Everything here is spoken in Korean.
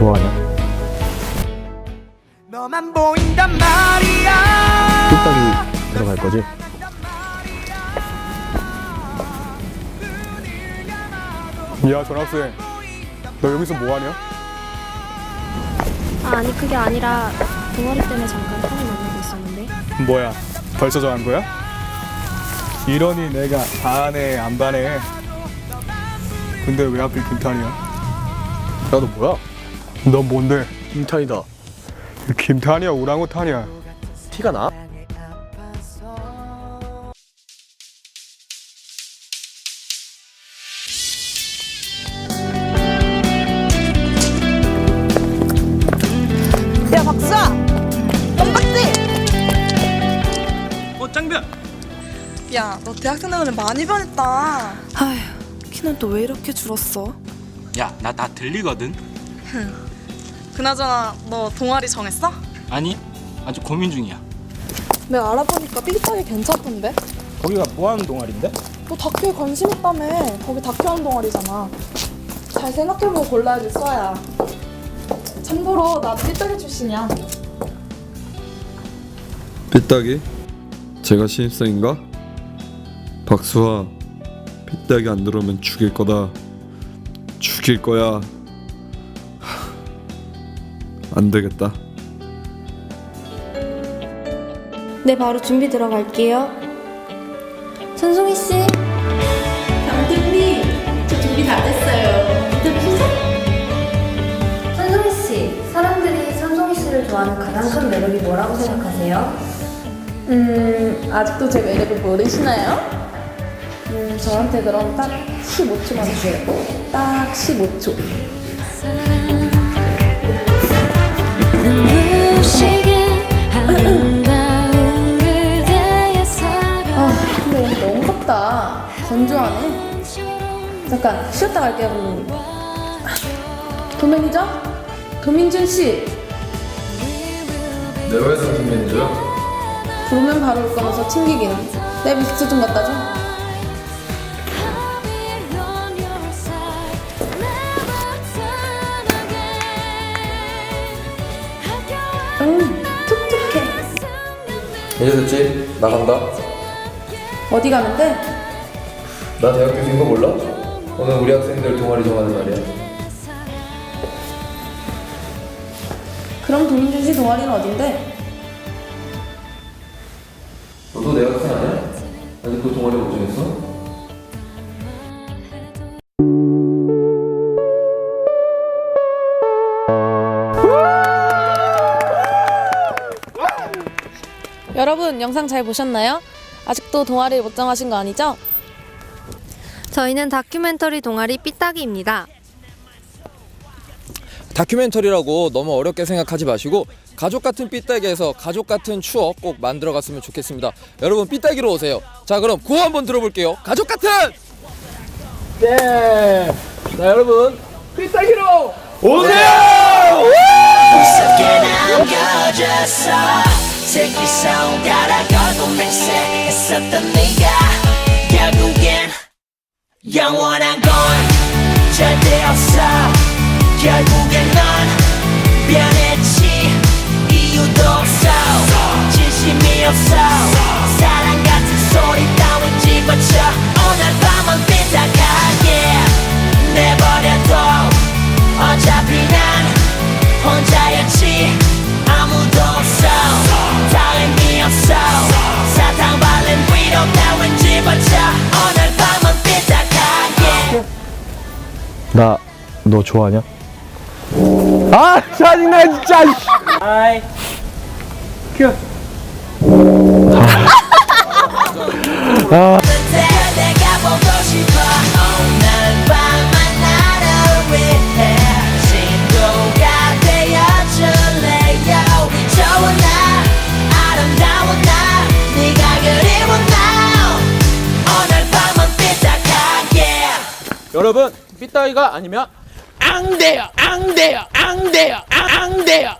너 좋아하냐? 너만 보인단 말이야 뚝딱이 들어갈 거지? 야 전학생 너 여기서 뭐하냐? 아, 아니 그게 아니라 동아리 때문에 잠깐 텀을 만나고 있었는데 뭐야 벌써 정한 거야? 이러니 내가 반해 안 반해 근데 왜 하필 김탄이야? 야너 뭐야? 넌 뭔데? 김탄이다. 김탄이야? 오랑우탄이야? 티가 나? 야 박수야! 껌박지! 어 짱변! 야너 대학생 되면 많이 변했다. 아휴 키는 또 왜 이렇게 줄었어? 야나 다 들리거든 그나저나 너 동아리 정했어? 아니 아직 고민 중이야 내가 알아보니까 삐딱이 괜찮던데 거기가 뭐하는 동아리인데? 너 다큐에 관심 있다며 거기 다큐 하는 동아리잖아 잘 생각해보고 골라야지 써야 참고로 나도 삐딱이 출신이야 삐딱이? 제가 신입생인가? 박수아 삐딱이 안 들어오면 죽일 거다 죽일 거야 하, 안 되겠다. 네 바로 준비 들어갈게요. 손송이 씨? 강등님 저 준비 다 됐어요. 손송이 씨 사람들이 손송이 씨를 좋아하는 가장 큰 매력이 뭐라고 생각하세요? 음 아직도 제 매력을 모르시나요? 음 저한테 그럼 딱 15초만 주세요. 딱 15초. 아 근데 오늘 너무 덥다. 건조하네. 잠깐 쉬었다 갈게요 부모님. 도매니저? 도민준 씨. 내 회사 선배님이죠? 부르면 바로 올 거면서 챙기기는. 내 미스트 좀 갖다 줘 이제 됐지? 나간다. 어디 가는데? 나 대학 교수인 거 몰라? 오늘 우리 학생들 동아리 정하는 날이야. 그럼 도민준 씨 동아리는 어딘데? 너도 내 학생 아니야? 아직도 동아리 못 정했어? 여러분 영상 잘 보셨나요? 아직도 동아리 못 정하신 거 아니죠? 저희는 다큐멘터리 동아리 삐딱이입니다 다큐멘터리라고 너무 어렵게 생각하지 마시고 가족 같은 삐딱이에서 가족 같은 추억 꼭 만들어 갔으면 좋겠습니다. 여러분 삐딱이로 오세요. 자 그럼 구호 한번 들어볼게요. 가족 같은 네! 자, 여러분. 삐딱이로! 남겨졌 어 손가락 걸고 맹세했었던 네가 결국엔 영원한 건 나 너 좋아하냐? 아 짜증나 진짜! 날 오늘 밤은 삐딱하게 여러분 삐따이가 아니면 앙 돼요 앙대요 앙대요 앙대요.